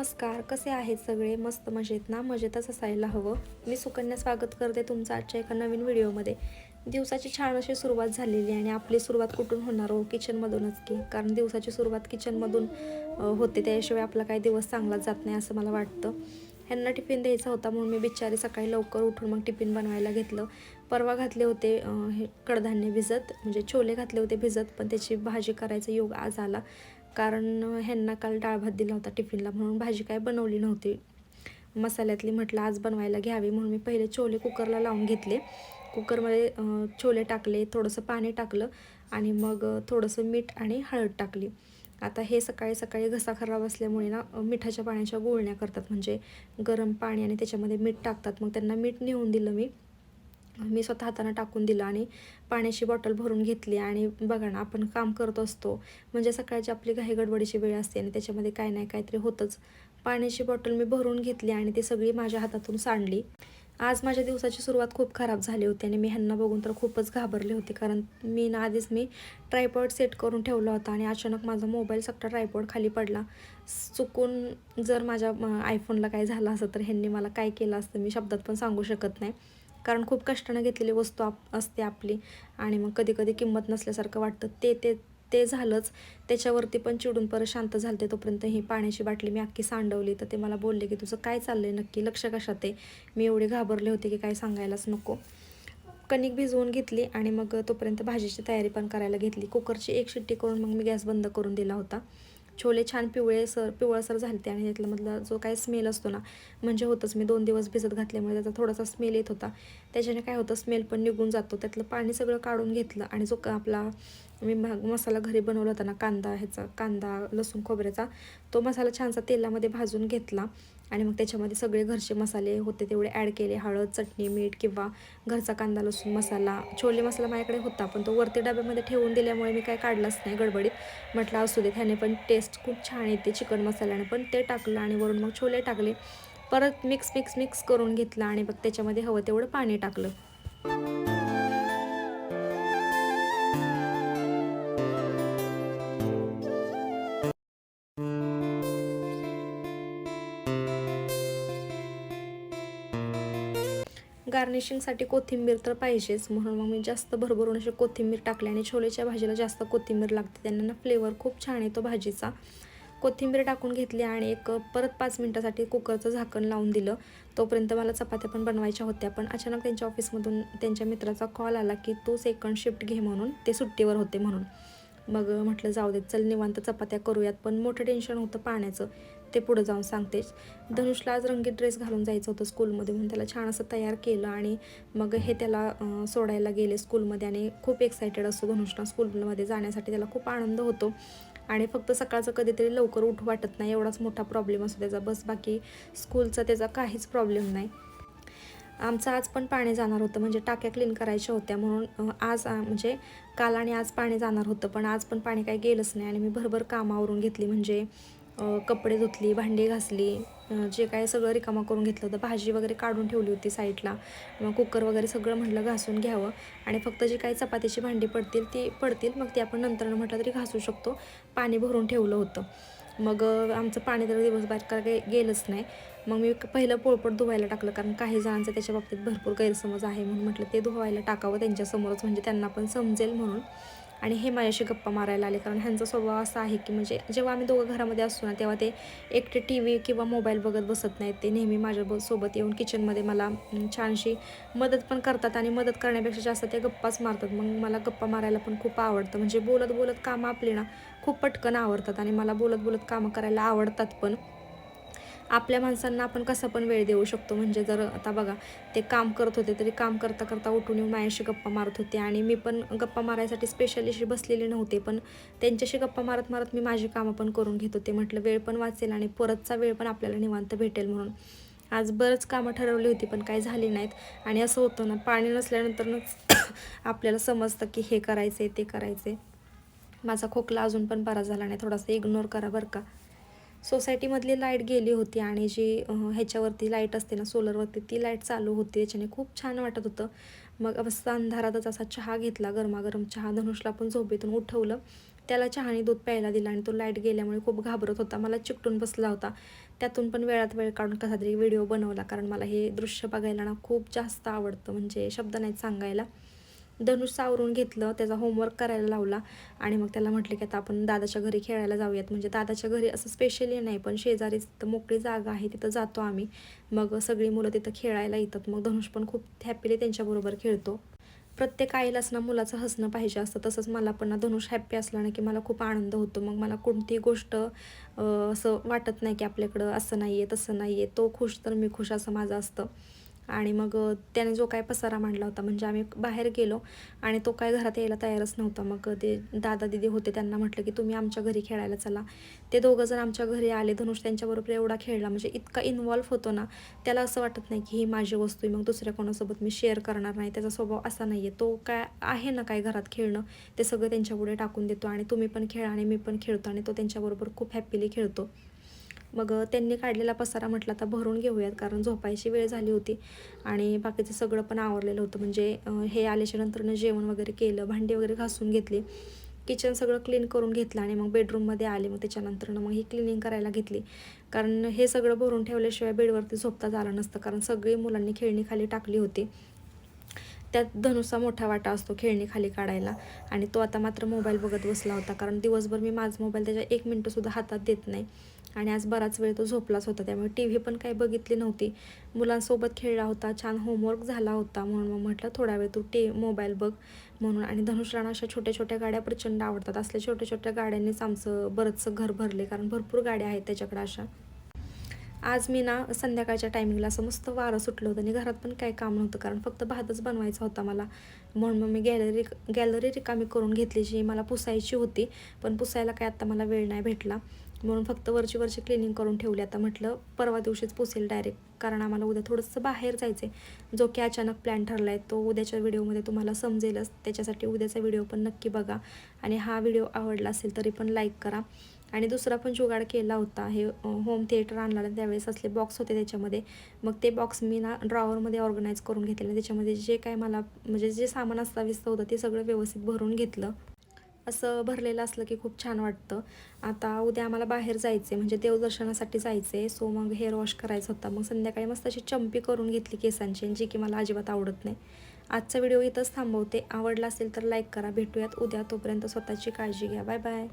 नमस्कार कसे आहेत सगळे? मस्त मजेत ना? मजेतच असायला हवं. मी सुकन्या स्वागत करते तुमचं आजच्या एका नवीन व्हिडिओमध्ये. दिवसाची छान अशी सुरुवात झालेली आहे आणि आपली सुरुवात कुठून होणार हो? किचनमधूनच की. कारण दिवसाची सुरुवात किचनमधून होते. त्याशिवाय आपला काही दिवस चांगलाच जात नाही असं मला वाटतं. ह्यांना टिफिन द्यायचा होता म्हणून मी बिचारी सकाळी लवकर उठून मग टिफिन बनवायला घेतलं. परवा घातले होते हे कडधान्य भिजत म्हणजे छोले घातले होते भिजत पण त्याची भाजी करायचा योग आज आला. कारण ह्यांना काल डाळ भात दिला होता टिफिनला म्हणून भाजी काय बनवली नव्हती. मसाल्यातली म्हटलं आज बनवायला घ्यावी. म्हणून मी पहिले छोले कुकरला लावून घेतले. कुकरमध्ये छोले टाकले थोडंसं पाणी टाकलं आणि मग थोडंसं मीठ आणि हळद टाकली. आता हे सकाळी सकाळी घसा खराब असल्यामुळे ना मिठाच्या पाण्याच्या गुळण्या करतात. म्हणजे गरम पाणी आणि त्याच्यामध्ये मीठ टाकतात. मग त्यांना मीठ नेऊन दिलं मी. मी स्वतः हातानं टाकून दिलं आणि पाण्याची बॉटल भरून घेतली आणि बघा ना आपण काम करत असतो. म्हणजे सकाळची आपली काही गडबडीची वेळ असते आणि त्याच्यामध्ये काय नाही काहीतरी होतंच. पाण्याची बॉटल मी भरून घेतली आणि ती सगळी माझ्या हातातून सांडली. आज माझ्या दिवसाची सुरुवात खूप खराब झाली होती आणि मी ह्यांना बघून तर खूपच घाबरले होते. कारण मी ना आधीच मी ट्रायपॉड सेट करून ठेवला होता आणि अचानक माझा मोबाईल सगळा ट्रायपॉड खाली पडला. चुकून जर माझ्या आयफोनला काय झालं असं तर ह्यांनी मला काय केलं असतं मी शब्दात पण सांगू शकत नाही. कारण खूप कष्टानं घेतलेली वस्तू आप असते आपली. आणि मग कधी कधी किंमत नसल्यासारखं वाटतं. ते ते ते झालंच. त्याच्यावरती पण चिडून परत शांत झालते तोपर्यंत ही पाण्याची बाटली मी अख्खी सांडवली. तर ते मला बोलले की तुझं काय चाललं आहे नक्की? लक्ष कशात आहे? मी एवढे घाबरले होते की काय सांगायलाच नको. कणिक भिजवून घेतली आणि मग तोपर्यंत भाजीची तयारी पण करायला घेतली. कुकरची एक शिट्टी करून मग मी गॅस बंद करून दिला होता. छोले छान पिवळे सर पिवळसर झालते आणि त्यातला मधला जो काय स्मेल असतो ना म्हणजे होतंच. मी दोन दिवस भिजत घातल्यामुळे त्याचा थोडासा स्मेल येत होता. त्याच्याने काय होतं स्मेल पण निघून जातो. त्यातलं पाणी सगळं काढून घेतलं आणि जो का आपला मी मसाला घरी बनवला होता ना कांदा ह्याचा कांदा लसूण खोबऱ्याचा तो मसाला छानसा तेलामध्ये भाजून घेतला. आणि मग त्याच्यामध्ये सगळे घरचे मसाले होते तेवढे ॲड केले. हळद चटणी मीठ किंवा घरचा कांदा लसूण मसाला. छोले मसाला माझ्याकडे होता पण तो वरती डब्यामध्ये ठेवून दिल्यामुळे मी काय काढलाच नाही गडबडीत. म्हटलं असू दे ह्याने पण टेस्ट खूप छान येते चिकन मसाल्याने. पण ते टाकलं आणि वरून मग छोले टाकले. परत मिक्स मिक्स मिक्स करून घेतलं आणि मग त्याच्यामध्ये हवं तेवढं पाणी टाकलं. गार्निशिंगसाठी कोथिंबीर तर पाहिजेच. म्हणून मग मी जास्त भरभरून अशी कोथिंबीर टाकली आणि छोलेच्या भाजीला जास्त कोथिंबीर लागते. त्यांना ना फ्लेवर खूप छान येतो भाजीचा. कोथिंबीर टाकून घेतली आणि एक परत पाच मिनटासाठी कुकरचं झाकण लावून दिलं. तोपर्यंत मला चपात्या पण बनवायच्या होत्या पण अचानक त्यांच्या ऑफिसमधून त्यांच्या मित्राचा कॉल आला की तू सेकंड शिफ्ट घे म्हणून. ते सुट्टीवर होते म्हणून. मग म्हटलं जाऊ देत चल निवांत चपात्या करूयात. पण मोठं टेन्शन होतं पाण्याचं. ते पुढं जाऊन सांगतेच. धनुषला आज रंगीत ड्रेस घालून जायचं होतं स्कूलमध्ये म्हणून त्याला छान असं तयार केलं आणि मग हे त्याला सोडायला गेले स्कूलमध्ये आणि खूप एक्सायटेड असतो धनुषला स्कूलमध्ये जाण्यासाठी. त्याला खूप आनंद होतो. आणि फक्त सकाळचं कधीतरी लवकर उठू वाटत नाही. एवढाच मोठा प्रॉब्लेम असतो त्याचा. बस बाकी स्कूलचा त्याचा काहीच प्रॉब्लेम नाही. आमचं आज पण पाणी जाणार होतं. म्हणजे टाक्या क्लीन करायच्या होत्या म्हणून आज म्हणजे काल आणि आज पाणी जाणार होतं. पण आज पण पाणी काही गेलंच नाही आणि मी भरभर कामावरून घेतली. म्हणजे कपडे धुतली भांडी घासली जे काय सगळं रिकामा करून घेतलं होतं भाजी वगैरे काढून ठेवली होती साईडला. मग कुकर वगैरे सगळं म्हटलं घासून घ्यावं आणि फक्त जी काही चपातीची भांडी पडतील ती पडतील. मग ती आपण नंतर म्हटलं तरी घासू शकतो. पाणी भरून ठेवलं होतं. मग आमचं पाणी तर दिवसभर काही गेलंच नाही. मग मी पहिलं पोळपट धुवायला टाकलं कारण काही जणांचं त्याच्या बाबतीत भरपूर गैरसमज आहे म्हणून म्हटलं ते धुवायला टाकावं त्यांच्यासमोरच म्हणजे त्यांना पण समजेल म्हणून. आणि हे माझ्याशी गप्पा मारायला आले. कारण ह्यांचा स्वभाव असा आहे की म्हणजे जेव्हा आम्ही दोघं घरामध्ये असतो ना तेव्हा ते एकटे टी व्ही किंवा मोबाईल बघत बसत नाहीत. ते नेहमी माझ्या ब- सोबत येऊन किचनमध्ये मला छानशी मदत पण करतात आणि मदत करण्यापेक्षा जास्त ते गप्पाच मारतात. मग मला गप्पा मारायला पण खूप आवडतं. म्हणजे बोलत बोलत कामं आपली ना खूप पटकन आवडतात आणि मला बोलत बोलत कामं करायला आवडतात पण. आपल्या माणसांना आपण कसा पण वेळ देऊ शकतो. म्हणजे जर आता बघा ते काम करत होते तरी काम करता करता उठून येऊन माझ्याशी गप्पा मारत होते आणि मी पण गप्पा मारायसाठी स्पेशलीशी बसलेले बसलेली नव्हते. पण त्यांच्याशी गप्पा मारत मारत मी माझी कामं पण करून घेत होते. म्हटलं वेळ पण वाचेल आणि परतचा वेळ पण आपल्याला निवांत भेटेल म्हणून. आज बरंच कामं ठरवली होती पण काही झाली नाहीत. आणि असं होतं ना पाणी नसल्यानंतरच आपल्याला समजतं की हे करायचं आहे ते करायचं आहे माझा खोकला अजून पण बरा झाला नाही. थोडासा इग्नोर करा बरं का. सोसायटीमधली लाइट गेली होती आणि जी ह्याच्यावरती लाइट असते ना सोलरवरती ती लाइट चालू होती त्याच्याने खूप छान वाटत होतं. मग मस्त अंधारातच असा चहा घेतला गरमागरम चहा धनुषला पण झोपेतून उठवलं. त्याला चहाने दूध प्यायला दिला आणि तो लाइट गेल्यामुळे खूप घाबरत होता. मला चिकटून बसला होता. त्यातून पण वेळात वेळ काढून कसा तरी व्हिडिओ बनवला कारण मला हे दृश्य बघायला ना खूप जास्त आवडतं म्हणजे शब्द नाहीत सांगायला. धनुष सावरून घेतलं त्याचा होमवर्क करायला लावला आणि मग त्याला म्हटलं की आता आपण दादाच्या घरी खेळायला जाऊयात. म्हणजे दादाच्या घरी असं स्पेशली नाही पण शेजारीच तिथं मोकळी जागा आहे तिथं जातो आम्ही. मग सगळी मुलं तिथं खेळायला येतात. मग धनुष पण खूप हॅपीली त्यांच्याबरोबर खेळतो. प्रत्येक आईलाच ना मुलाचं हसणं पाहिजे असतं. तसंच मला पण ना धनुष हॅप्पी असला ना की मला खूप आनंद होतो. मग मला कोणतीही गोष्ट असं वाटत नाही की आपल्याकडं असं नाही आहे तसं नाही आहे तो खुश तर मी खुश असं माझं असतं. आणि मग त्याने जो काय पसारा मांडला होता म्हणजे आम्ही बाहेर गेलो आणि तो काय घरात यायला तयारच नव्हता. मग ते दादा दिदी होते त्यांना म्हटलं की तुम्ही आमच्या घरी खेळायला चला. ते दोघं जण आमच्या घरी आले धनुष त्यांच्याबरोबर एवढा खेळला. म्हणजे इतका इन्वॉल्व्ह होतो ना त्याला असं वाटत नाही की ही माझी वस्तू आहे मग दुसऱ्या कोणासोबत मी शेअर करणार नाही. त्याचा स्वभाव असा नाही आहे तो काय आहे ना काय घरात खेळणं ते सगळं त्यांच्यापुढे टाकून देतो. आणि तुम्ही पण खेळा आणि मी पण खेळतो. आणि तो त्यांच्याबरोबर खूप हॅपीली खेळतो. मग त्यांनी काढलेला पसारा म्हटलं आता भरून घेऊयात कारण झोपायची वेळ झाली होती आणि बाकीचं सगळं पण आवरलेलं होतं. म्हणजे हे आल्याच्या नंतरनं जेवण वगैरे केलं भांडी वगैरे घासून घेतली किचन सगळं क्लीन करून घेतलं आणि मग बेडरूममध्ये आले. मग त्याच्यानंतरनं मग ही क्लिनिंग करायला घेतली. कारण हे सगळं भरून ठेवल्याशिवाय बेडवरती झोपताच आलं नसतं कारण सगळी मुलांनी खेळणी खाली टाकली होती. त्यात धनुषा मोठा वाटा असतो खेळणी खाली काढायला. आणि तो आता मात्र मोबाईल बघत बसला होता. कारण दिवसभर मी माझा मोबाईल त्याच्या एक मिनटंसुद्धा हातात देत नाही. आणि आज बराच वेळ तो झोपलाच होता. त्यामुळे टी व्ही पण काही बघितली नव्हती. मुलांसोबत खेळला होता. छान होमवर्क झाला होता म्हणून मग म्हटलं थोडा वेळ तू टी मोबाईल बघ. म्हणून आणि धनुषला अशा छोट्या छोट्या गाड्या प्रचंड आवडतात. असल्या छोट्या छोट्या गाड्यांनीच आमचं बरंचसं घर भरले. कारण भरपूर गाड्या आहेत त्याच्याकडे अशा. आज मी ना संध्याकाळच्या टायमिंगला असं मस्त वारं सुटलं होतं आणि घरात पण काही काम नव्हतं कारण फक्त भातच बनवायचा होता मला. म्हणून मग मी गॅलरी गॅलरी रिकामी करून घेतली जी मला पुसायची होती. पण पुसायला काय आत्ता मला वेळ नाही भेटला. म्हणून फक्त वरची वरची क्लिनिंग करून ठेवली. आता म्हटलं परवा दिवशीच पुसेल डायरेक्ट कारण आम्हाला उद्या थोडंसं बाहेर जायचं आहे जो की अचानक प्लॅन ठरला आहे तो उद्याच्या व्हिडिओमध्ये तुम्हाला समजेलच. त्याच्यासाठी उद्याचा व्हिडिओ पण नक्की बघा. आणि हा व्हिडिओ आवडला असेल तरी पण लाईक करा. आणि दुसरा पण जुगाड केला होता. हे होम थिएटर आणला त्यावेळेस असले बॉक्स होते त्याच्यामध्ये. मग ते बॉक्स मी ना ड्रॉवरमध्ये ऑर्गनाईज करून घेतलेलं. त्याच्यामध्ये जे काय मला म्हणजे जे सामान अस्ताव्यस्त होतं ते सगळं व्यवस्थित भरून घेतलं. असं भरलेलं असलं की खूप छान वाटतं. आता उद्या आम्हाला बाहेर जायचं आहे म्हणजे देवदर्शनासाठी जायचं आहे सो मग हेअर वॉश करायचा होता. मग संध्याकाळी मस्त अशी चंपी करून घेतली केसांची जी की मला अजिबात आवडत नाही. आजचा व्हिडिओ इथंच थांबवते. आवडला असेल तर लाईक करा. भेटूयात उद्या. तोपर्यंत स्वतःची काळजी घ्या. Bye bye